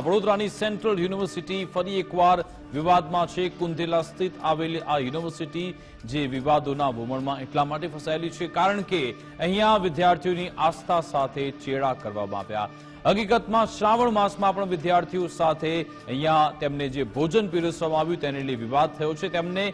વડોદરાની central university ફરી એકવાર વિવાદમાં છે. કુંધેલા સ્થિત આવેલી આ યુનિવર્સિટી જે વિવાદોના ભૂમણમાં એટલા માટે ફસાયેલી છે કારણ કે અહીંયા વિદ્યાર્થીઓની આસ્થા સાથે ચેડા કરવામાં આવ્યા. હકીકતમાં શ્રાવણ માસમાં પણ વિદ્યાર્થીઓ સાથે અહીંયા તેમને જે ભોજન પીરસવામાં આવ્યું તેને લઈ વિવાદ થયો છે. તેમને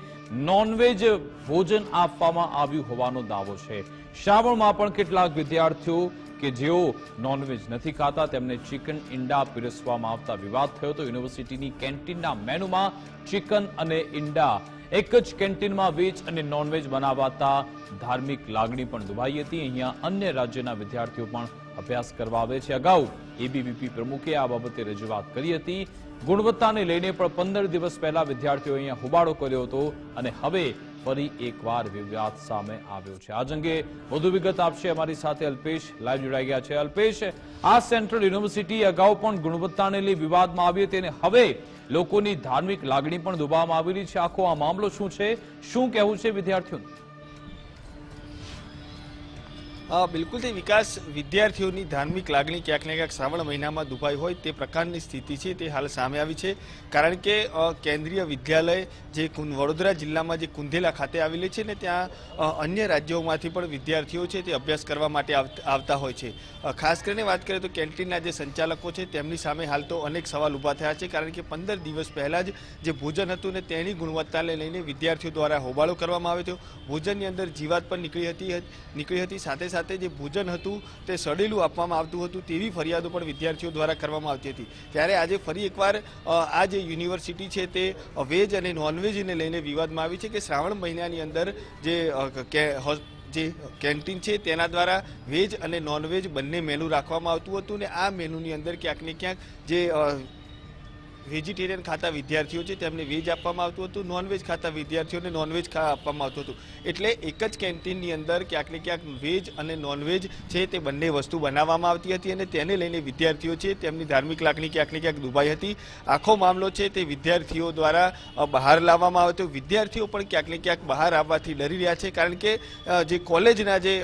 નોનવેજ ભોજન આપવામાં આવ્યું હોવાનો દાવો છે. શ્રાવણમાં પણ કેટલાક વિદ્યાર્થીઓ કે જેઓ નોનવેજ નથી ખાતા, તેમને ચિકન ઈંડા પીરસવામાં આવતા વિવાદ થયો હતો યુનિવર્સિટીની કેન્ટીનના મેનુમાં ચિકન અને ઈંડા એક જ કેન્ટીનમાં વેજ અને નોનવેજ બનાવાતા ધાર્મિક લાગણી પણ દુભાઈ હતી. અહીંયા અન્ય રાજ્યના વિદ્યાર્થીઓ પણ અભ્યાસ કરવા આવે છે. અગાઉ એબીવીપી પ્રમુખે આ બાબતે રજૂઆત કરી હતી. ગુણવત્તાને લઈને પણ પંદર દિવસ પહેલા વિદ્યાર્થીઓ અહીંયા હોબાળો કર્યો હતો અને હવે ફરી એકવાર વિવાદ સામે આવ્યો છે. આ અંગે વધુ વિગત આપશે અમારી સાથે અલ્પેશ. લાઈવ જોડાઈ ગયા છે. અલ્પેશ, આ સેન્ટ્રલ યુનિવર્સિટી અગાઉ પણ ગુણવત્તાને લઈ વિવાદમાં આવી હતી અને હવે લોકોની ધાર્મિક લાગણી પણ દુબાવવામાં આવી રહી છે. આખો આ મામલો શું છે? શું કહેવું છે વિદ્યાર્થીઓનું? બિલકુલ તે વિકાસ વિદ્યાર્થીઓની ધાર્મિક લાગણી ક્યાંક ને ક્યાંક શ્રાવણ મહિનામાં દુભાઈ હોય તે પ્રકારની સ્થિતિ છે, તે હાલ સામે આવી છે. કારણ કે કેન્દ્રીય વિદ્યાલય જે વડોદરા જિલ્લામાં જે કુંધેલા ખાતે આવેલી છે ને ત્યાં અન્ય રાજ્યોમાંથી પણ વિદ્યાર્થીઓ છે તે અભ્યાસ કરવા માટે આવ- આવતા હોય છે. ખાસ કરીને વાત કરીએ તો કેન્ટીનના જે સંચાલકો છે તેમની સામે હાલ તો અનેક સવાલ ઊભા થયા છે, કારણ કે પંદર દિવસ પહેલાં જ જે ભોજન હતું ને તેની ગુણવત્તાને લઈને વિદ્યાર્થીઓ દ્વારા હોબાળો કરવામાં આવ્યો હતો. ભોજનની અંદર જીવાત પણ નીકળી હતી નીકળી હતી. સાથે સાથે જે ભોજન હતું તે સડેલું આપવામાં આવતું હતું તેવી ફરિયાદો પણ વિદ્યાર્થીઓ દ્વારા કરવામાં આવતી હતી. ત્યારે આજે ફરી એકવાર આ જે યુનિવર્સિટી છે તે વેજ અને નોનવેજને લઈને વિવાદમાં આવી છે કે શ્રાવણ મહિનાની અંદર જે જે કેન્ટીન છે તેના દ્વારા વેજ અને નોનવેજ બંને મેનુ રાખવામાં આવતું હતું ને આ મેનુની અંદર ક્યાંક ને ક્યાંક જે વેજીટેરિયન ખાતા વિદ્યાર્થીઓ છે, તેમને વેજ આપવામાં આવતું હતું, નોનવેજ ખાતા વિદ્યાર્થીઓને નોનવેજ આપવામાં આવતું હતું. એટલે એક જ કેન્ટીનની અંદર ક્યાંક ને ક્યાંક વેજ અને નોનવેજ છે તે બંને વસ્તુ બનાવવામાં આવતી હતી અને તેને લઈને વિદ્યાર્થીઓ છે, તેમની ધાર્મિક લાગણી ક્યાંક ને ક્યાંક દુભાઈ હતી. આખો મામલો છે તે વિદ્યાર્થીઓ દ્વારા બહાર લાવવામાં આવ્યો વિદ્યાર્થીઓ પણ ક્યાંક ને ક્યાંક બહાર આવવાથી ડરી રહ્યા છે, કારણ કે જે કોલેજના જે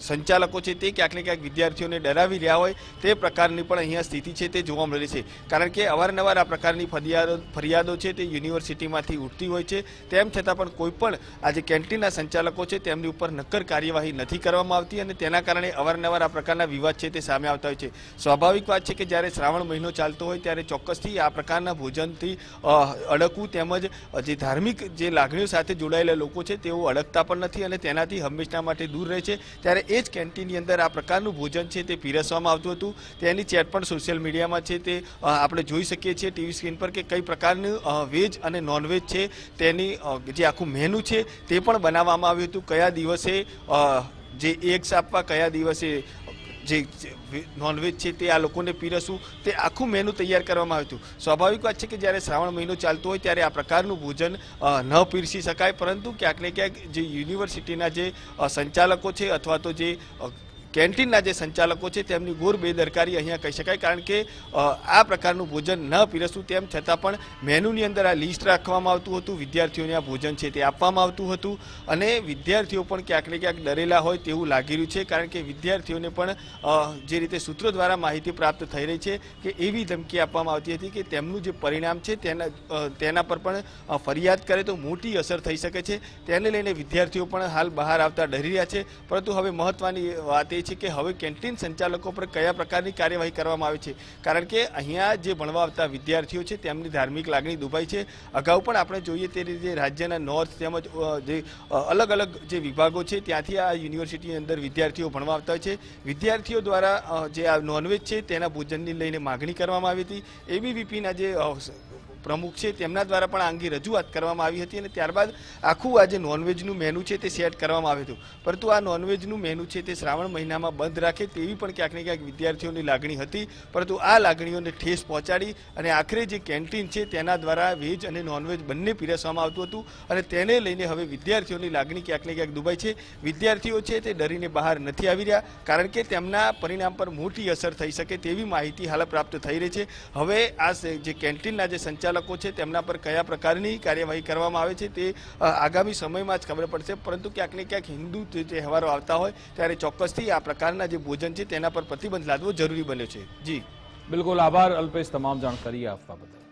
સંચાલકો છે તે ક્યાંક ને ક્યાંક વિદ્યાર્થીઓને ડરાવી રહ્યા હોય તે પ્રકારની પણ અહીંયા સ્થિતિ છે તે જોવા મળે છે. કારણ કે અવારનવાર આ પ્રકારની ફરિયાદો ફરિયાદો છે તે યુનિવર્સિટીમાંથી ઉઠતી હોય છે. તેમ છતાં પણ કોઈ પણ આ કેન્ટીનના સંચાલકો છે તેમની ઉપર નક્કર કાર્યવાહી નથી કરવામાં આવતી અને તેના કારણે અવારનવાર આ પ્રકારના વિવાદ છે તે સામે આવતા હોય છે. સ્વાભાવિક વાત છે કે જ્યારે શ્રાવણ મહિનો ચાલતો હોય ત્યારે ચોક્કસથી આ પ્રકારના ભોજનથી અડકવું તેમજ જે ધાર્મિક જે લાગણીઓ સાથે જોડાયેલા લોકો છે તેઓ અડકતા પણ નથી અને તેનાથી હંમેશા માટે દૂર રહે છે. ત્યારે એ જ કેન્ટીનની અંદર આ પ્રકારનું ભોજન છે તે પીરસવામાં આવતું હતું. તેની ચેટ પણ સોશિયલ મીડિયામાં છે તે આપણે જોઈ શકીએ છીએ ટીવી સ્ક્રીન પર કે કઈ પ્રકારનું વેજ અને નોનવેજ છે તેની જે આખું મેનુ છે તે પણ બનાવવામાં આવ્યું હતું. કયા દિવસે જે એગ્સ આપવા, કયા દિવસે જે નોનવેજ છે તે આ લોકોને પીરસવું, તે આખું મેનુ તૈયાર કરવામાં આવ્યું હતું. સ્વાભાવિક વાત છે કે જ્યારે શ્રાવણ મહિનો ચાલતો હોય ત્યારે આ પ્રકારનું ભોજન ન પીરસી શકાય, પરંતુ ક્યાંક ને ક્યાંક જે યુનિવર્સિટીના જે સંચાલકો છે અથવા તો જે કેન્ટીનના જે સંચાલકો છે તેમની ઘોર બેદરકારી અહીંયા કહી શકાય, કારણ કે આ પ્રકારનું ભોજન ન પીરસવું તેમ છતાં પણ મેનુની અંદર આ લિસ્ટ રાખવામાં આવતું હતું, વિદ્યાર્થીઓને આ ભોજન છે તે આપવામાં આવતું હતું અને વિદ્યાર્થીઓ પણ ક્યાંક ને ક્યાંક ડરેલા હોય તેવું લાગી રહ્યું છે, કારણ કે વિદ્યાર્થીઓને પણ જે રીતે સૂત્રો દ્વારા માહિતી પ્રાપ્ત થઈ રહી છે કે એવી ધમકી આપવામાં આવતી હતી કે તેમનું જે પરિણામ છે તેના તેના પર પણ ફરિયાદ કરે તો મોટી અસર થઈ શકે છે. તેને લઈને વિદ્યાર્થીઓ પણ હાલ બહાર આવતા ડરી રહ્યા છે, પરંતુ હવે મહત્વની વાત એ છે કે હવે કેન્ટીન સંચાલકો પર કયા પ્રકારની કાર્યવાહી કરવામાં આવે છે? કારણ કે અહીંયા જે ભણવા આવતા વિદ્યાર્થીઓ છે, તેમની ધાર્મિક લાગણી દુભાઈ છે. અગાઉ પણ આપણે જોઈએ તે રીતે રાજ્યના નોર્થ તેમજ જે અલગ અલગ જે વિભાગો છે, ત્યાંથી આ યુનિવર્સિટીની અંદર વિદ્યાર્થીઓ ભણવા આવતા છે. વિદ્યાર્થીઓ દ્વારા જે આ નોનવેજ છે, તેના ભોજનની લઈને માગણી કરવામાં આવી હતી. એબીવીપીના જે પ્રમુખ છે, તેમના દ્વારા પણ આ અંગે રજૂઆત કરવામાં આવી હતી અને ત્યારબાદ આખું આ જે નોનવેજનું મેનુ છે તે સેટ કરવામાં આવ્યું હતું. પરંતુ આ નોનવેજનું મેનુ છે તે શ્રાવણ મહિનામાં બંધ રાખે તેવી પણ ક્યાંક ને ક્યાંક વિદ્યાર્થીઓની લાગણી હતી. પરંતુ આ લાગણીઓને ઠેસ પહોંચાડી અને આખરે જે કેન્ટીન છે તેના દ્વારા વેજ અને નોનવેજ બંને પીરસવામાં આવતું હતું અને તેને લઈને હવે વિદ્યાર્થીઓની લાગણી ક્યાંક ને ક્યાંક દુભાઈ છે. વિદ્યાર્થીઓ છે તે ડરીને બહાર નથી આવી રહ્યા, કારણ કે તેમના પરિણામ પર મોટી અસર થઈ શકે તેવી માહિતી હાલ પ્રાપ્ત થઈ રહી છે. હવે આ જે કેન્ટીનના જે સંચાલકો છે, તેમના પર કયા પ્રકારની કાર્યવાહી કરવામાં આવે છે તે આગામી સમયમાં જ ખબર પડશે. પરંતુ ક્યાંક ને ક્યાંક હિન્દુ તહેવારો આવતા હોય, ત્યારે ચોક્કસથી આ પ્રકારના જે ભોજન છે તેના પર પ્રતિબંધ લાદવો જરૂરી બન્યો છે. જી. બિલકુલ આભાર અલ્પેશ, તમામ જાણકારી આપવા બદલ.